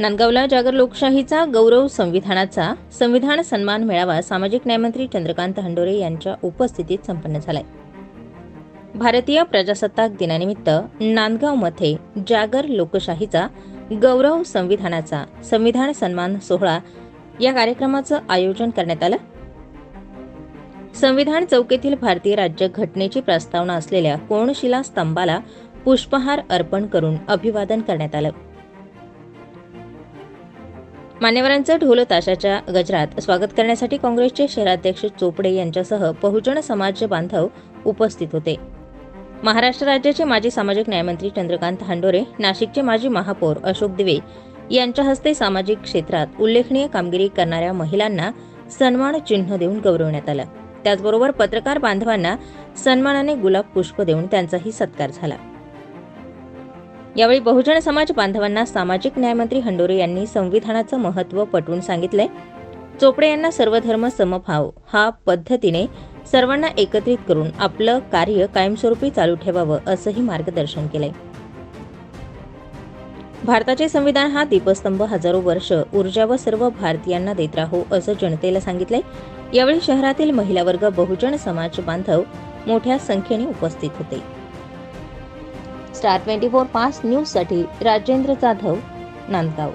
नांदगावला जागर लोकशाहीचा गौरव संविधानाचा संविधान सन्मान मेळावा सामाजिक न्यायमंत्री चंद्रकांत हंडोरे यांच्या उपस्थितीत संपन्न झालाय. भारतीय प्रजासत्ताक दिनानिमित्त नांदगावमध्ये जागर लोकशाहीचा गौरव संविधानाचा संविधान सन्मान सोहळा या कार्यक्रमाचं आयोजन करण्यात आलं. संविधान चौकीतील भारतीय राज्य घटनेची प्रस्तावना असलेल्या कोणशिला स्तंभाला पुष्पहार अर्पण करून अभिवादन करण्यात आलं. मान्यवरांचं ढोल ताशाच्या गजरात स्वागत करण्यासाठी काँग्रेसचे शहराध्यक्ष चोपडे यांच्यासह बहुजन समाज बांधव उपस्थित होते. महाराष्ट्र राज्याचे माजी सामाजिक न्यायमंत्री चंद्रकांत हांडोरे नाशिकचे माजी महापौर अशोक दिवे यांच्या हस्ते सामाजिक क्षेत्रात उल्लेखनीय कामगिरी करणाऱ्या महिलांना सन्मान चिन्ह देऊन गौरवण्यात आलं. त्याचबरोबर पत्रकार बांधवांना सन्मानाने गुलाब पुष्प देऊन त्यांचाही सत्कार झाला. यावेळी बहुजन समाज बांधवांना सामाजिक न्यायमंत्री हंडोरे यांनी संविधानाचं महत्त्व पटवून सांगितलंय. चोपडे यांना सर्वधर्म समभाव हा पद्धतीने सर्वांना एकत्रित करून आपलं कार्य कायमस्वरूपी चालू ठेवावं असंही मार्गदर्शन केलंय. भारताचे संविधान हा दीपस्तंभ हजारो वर्ष ऊर्जा व सर्व भारतीयांना देत राहो असं जनतेला सांगितलंय. यावेळी शहरातील महिला वर्ग बहुजन समाज बांधव मोठ्या संख्येने उपस्थित होते. स्टार ट्वेंटी फोर पाच न्यूजसाठी राजेंद्र जाधव नांदगाव.